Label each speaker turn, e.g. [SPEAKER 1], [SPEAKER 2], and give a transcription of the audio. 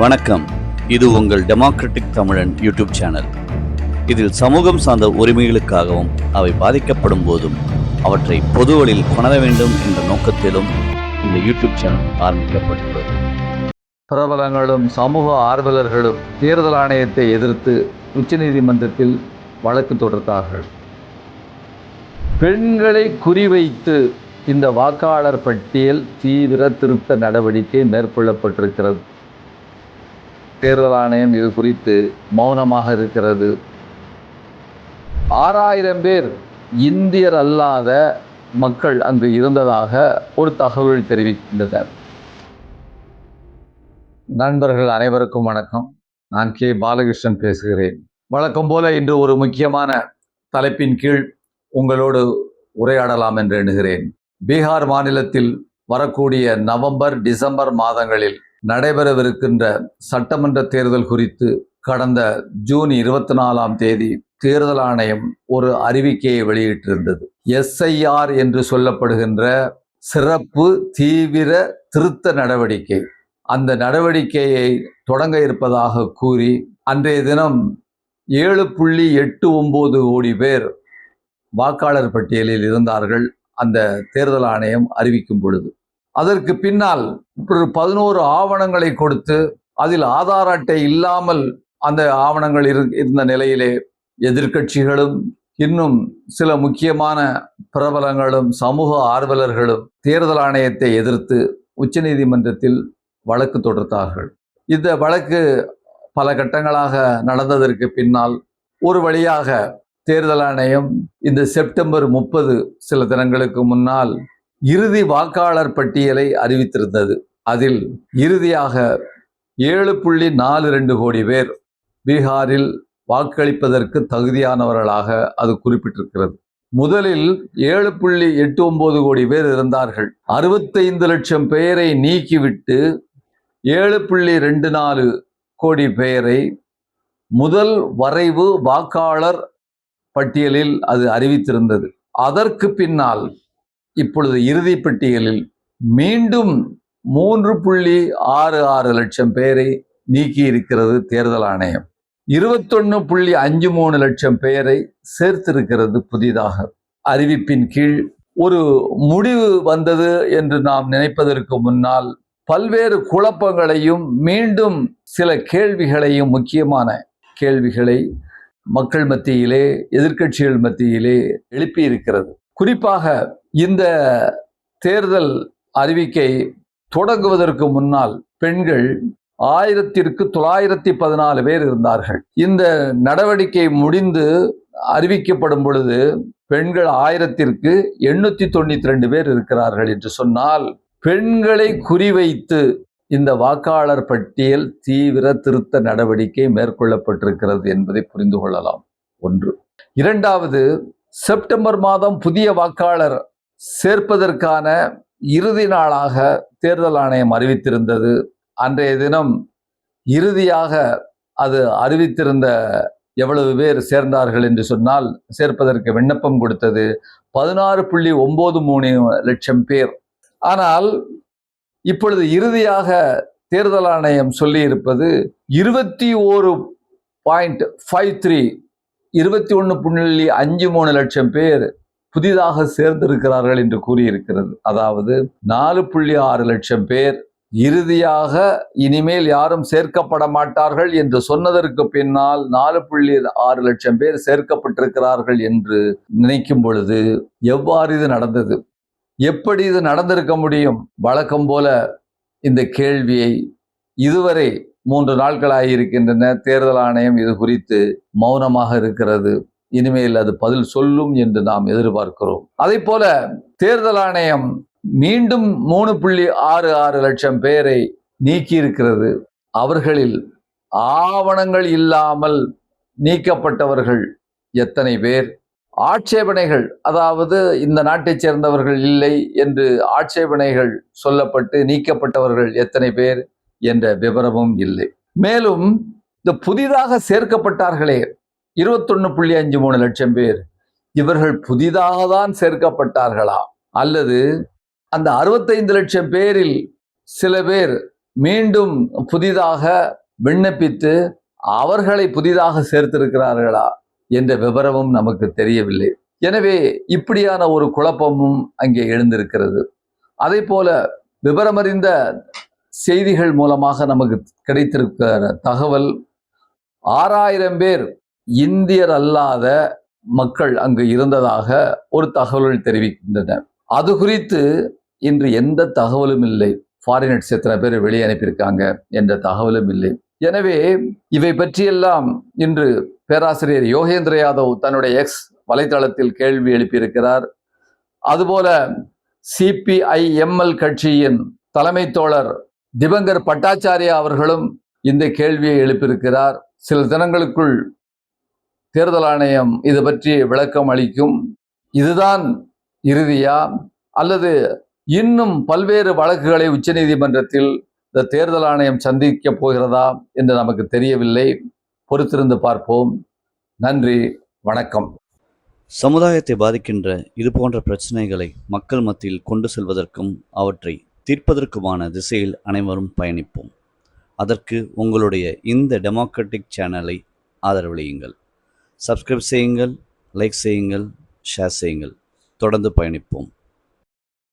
[SPEAKER 1] வணக்கம். இது உங்கள் டெமோக்ராட்டிக் தமிழன் யூடியூப் சேனல் இதில் சமூகம் சார்ந்த உரிமைகளுக்காகவும் அவை பாதிக்கப்படும் போதும் அவற்றை பொதுவழியில் கொணர வேண்டும் என்ற நோக்கத்திலும் இந்த யூடியூப் சேனல் ஆரம்பிக்கப்பட்டுள்ளது
[SPEAKER 2] பிரபலங்களும் சமூக ஆர்வலர்களும் தேர்தல் ஆணையத்தை எதிர்த்து உச்சநீதிமன்றத்தில் வழக்கு தொடுத்தார்கள். பெண்களை குறிவைத்து இந்த வாக்காளர் பட்டியல் தீவிர திருத்த நடவடிக்கை மேற்கொள்ளப்பட்டிருக்கிறது. தேர்தல் ஆணையம் இது குறித்து மௌனமாக இருக்கிறது. ஆறாயிரம் பேர் இந்தியர் அல்லாத மக்கள் அங்கு இருந்ததாக ஒரு தகவல் தெரிவிக்கின்றனர். நண்பர்கள் அனைவருக்கும் வணக்கம். நான் கே. பாலகிருஷ்ணன் பேசுகிறேன். வழக்கம் போல இன்று ஒரு முக்கியமான தலைப்பின் கீழ் உங்களோடு உரையாடலாம் என்று எண்ணுகிறேன். பீகார் மாநிலத்தில் வரக்கூடிய நவம்பர் டிசம்பர் மாதங்களில் நடைபெறவிருக்கின்ற சட்டமன்ற தேர்தல் குறித்து கடந்த ஜூன் இருபத்தி நாலாம் தேதி தேர்தல் ஆணையம் ஒரு அறிவிக்கையை வெளியிட்டிருந்தது. எஸ்ஐஆர் என்று சொல்லப்படுகின்ற சிறப்பு தீவிர திருத்த நடவடிக்கை. அந்த நடவடிக்கையை தொடங்க இருப்பதாக கூறி அன்றைய தினம் ஏழு புள்ளி எட்டு ஒம்பது கோடி பேர் வாக்காளர் பட்டியலில் இருந்தார்கள். அந்த தேர்தல் ஆணையம் அறிவிக்கும் பொழுது. அதற்கு பின்னால் ஒரு பதினோரு ஆவணங்களை கொடுத்து அதில் ஆதார் அட்டை இல்லாமல் அந்த ஆவணங்கள் இரு இருந்த நிலையிலே எதிர்க்கட்சிகளும் இன்னும் சில முக்கியமான பிரபலங்களும் சமூக ஆர்வலர்களும் தேர்தல் ஆணையத்தை எதிர்த்து உச்சநீதிமன்றத்தில் வழக்கு தொடுத்தார்கள். இந்த வழக்கு பல கட்டங்களாக நடந்ததற்கு பின்னால் ஒரு வழியாக தேர்தல் ஆணையம் இந்த செப்டம்பர் முப்பது சில தினங்களுக்கு முன்னால் இறுதி வாக்காளர் பட்டியலை அறிவித்திருந்தது. அதில் இறுதியாக ஏழு புள்ளி நாலு ரெண்டு கோடி பேர் பீகாரில் வாக்களிப்பதற்கு தகுதியானவர்களாக அது குறிப்பிட்டிருக்கிறது. முதலில் ஏழு புள்ளி எட்டு ஒன்பது கோடி பேர் இருந்தார்கள் அறுபத்தைந்து லட்சம் பெயரை நீக்கிவிட்டு ஏழு புள்ளி ரெண்டு நாலு கோடி பெயரை முதல் வரைவு வாக்காளர் பட்டியலில் அது அறிவித்திருந்தது. அதற்கு பின்னால் இப்பொழுது இறுதி பட்டியலில் மீண்டும் மூன்று புள்ளி ஆறு ஆறு லட்சம் பேரை நீக்கி இருக்கிறது தேர்தல் ஆணையம். இருபத்தொன்னு புள்ளி அஞ்சு மூணு லட்சம் பேரை சேர்த்திருக்கிறது புதிதாக. அறிவிப்பின் கீழ் ஒரு முடிவு வந்தது என்று நாம் நினைப்பதற்கு முன்னால் பல்வேறு குழப்பங்களையும் மீண்டும் சில கேள்விகளையும் முக்கியமான கேள்விகளை மக்கள் மத்தியிலே எதிர்க்கட்சிகள் மத்தியிலே எழுப்பி இருக்கிறது குறிப்பாக இந்த தேர்தல் அறிவிக்கை தொடங்குவதற்கு முன்னால் பெண்கள் ஆயிரத்திற்கு தொள்ளாயிரத்தி பதினாலு பேர் இருந்தார்கள். இந்த நடவடிக்கை முடிந்து அறிவிக்கப்படும் பொழுது பெண்கள் ஆயிரத்திற்கு எண்ணூத்தி தொண்ணூத்தி ரெண்டு பேர் இருக்கிறார்கள் என்று சொன்னால் பெண்களை குறிவைத்து இந்த வாக்காளர் பட்டியல் தீவிர திருத்த நடவடிக்கை மேற்கொள்ளப்பட்டிருக்கிறது என்பதை புரிந்து கொள்ளலாம். ஒன்று. இரண்டாவது செப்டம்பர் மாதம் புதிய வாக்காளர் சேர்ப்பதற்கான இறுதி நாளாக தேர்தல் ஆணையம் அறிவித்திருந்தது. அன்றைய தினம் இறுதியாக அது அறிவித்திருந்த எவ்வளவு பேர் சேர்ந்தார்கள் என்று சொன்னால் சேர்ப்பதற்கு விண்ணப்பம் கொடுத்தது பதினாறு புள்ளி ஒம்பது மூணு லட்சம் பேர். ஆனால் இப்பொழுது இறுதியாக தேர்தல் ஆணையம் சொல்லியிருப்பது இருபத்தி ஓரு பாயிண்ட் ஃபைவ் த்ரீ இருபத்தி ஒன்று புள்ளி அஞ்சு மூணு லட்சம் பேர் புதிதாக சேர்ந்திருக்கிறார்கள் என்று கூறியிருக்கிறது. அதாவது நாலு புள்ளி ஆறு லட்சம் பேர் இறுதியாக இனிமேல் யாரும் சேர்க்கப்பட மாட்டார்கள் என்று சொன்னதற்கு பின்னால் நாலு புள்ளி ஆறு லட்சம் பேர் சேர்க்கப்பட்டிருக்கிறார்கள் என்று நினைக்கும் பொழுது எவ்வாறு இது நடந்தது? எப்படி இது நடந்திருக்க முடியும்? வழக்கம் போல இந்த கேள்வியை இதுவரை மூன்று நாட்களாக இருக்கின்றன தேர்தல் ஆணையம் இது குறித்து மௌனமாக இருக்கிறது. இனிமேல் அது பதில் சொல்லும் என்று நாம் எதிர்பார்க்கிறோம். அதே போல தேர்தல் ஆணையம் மீண்டும் மூணு புள்ளி ஆறு ஆறு லட்சம் பேரை நீக்கியிருக்கிறது. அவர்களில் ஆவணங்கள் இல்லாமல் நீக்கப்பட்டவர்கள் எத்தனை பேர்? ஆட்சேபனைகள் அதாவது இந்த நாட்டைச் சேர்ந்தவர்கள் இல்லை என்று ஆட்சேபனைகள் சொல்லப்பட்டு நீக்கப்பட்டவர்கள் எத்தனை பேர்? என்ற விவரமும் இல்லை. மேலும் இந்த புதிதாக சேர்க்கப்பட்டார்களே இருபத்தொன்னு புள்ளி அஞ்சு மூணு லட்சம் பேர் இவர்கள் புதிதாக தான் சேர்க்கப்பட்டார்களா? அல்லது அந்த அறுபத்தைந்து லட்சம் பேரில் சில பேர் மீண்டும் புதிதாக விண்ணப்பித்து அவர்களை புதிதாக சேர்த்திருக்கிறார்களா என்ற விவரமும் நமக்கு தெரியவில்லை. எனவே இப்படியான ஒரு குழப்பமும் அங்கே எழுந்திருக்கிறது. அதே போல விவரமறிந்த செய்திகள் மூலமாக நமக்கு கிடைத்திருக்கிற தகவல் ஆறாயிரம் பேர் இந்தியர் அல்லாத மக்கள் அங்கு இருந்ததாக ஒரு தகவல்கள் தெரிவிக்கின்றன. அது குறித்து இன்று எந்த தகவலும் இல்லை. ஃபாரினர்ஸ் எத்தனை பேர் வெளியே அனுப்பியிருக்காங்க என்ற தகவலும் இல்லை. எனவே இவை பற்றியெல்லாம் இன்று பேராசிரியர் யோகேந்திர யாதவ் தன்னுடைய எக்ஸ் வலைத்தளத்தில் கேள்வி எழுப்பியிருக்கிறார். அதுபோல சிபிஐஎம்எல் கட்சியின் தலைமை தோழர் திபங்கர் பட்டாச்சாரியா அவர்களும் இந்த கேள்வியை எழுப்பியிருக்கிறார். சில தினங்களுக்குள் தேர்தல் ஆணையம் இது பற்றி விளக்கம் அளிக்கும். இதுதான் இறுதியா? அல்லது இன்னும் பல்வேறு வழக்குகளை உச்சநீதிமன்றத்தில் இந்த தேர்தல் ஆணையம் சந்திக்க போகிறதா என்று நமக்கு தெரியவில்லை. பொறுத்திருந்து பார்ப்போம். நன்றி வணக்கம்.
[SPEAKER 1] சமுதாயத்தை பாதிக்கின்ற இது போன்ற பிரச்சனைகளை மக்கள் மத்தியில் கொண்டு செல்வதற்கும் அவற்றை தீர்ப்பதற்குமான திசையில் அனைவரும் பயணிப்போம். அதற்கு உங்களுடைய இந்த டெமோக்ராட்டிக் சேனலை ஆதரவளியுங்கள். சப்ஸ்கிரைப் செய்யுங்கள் லைக் செய்யுங்கள் ஷேர் செய்யுங்கள். தொடர்ந்து பயணிப்போம்.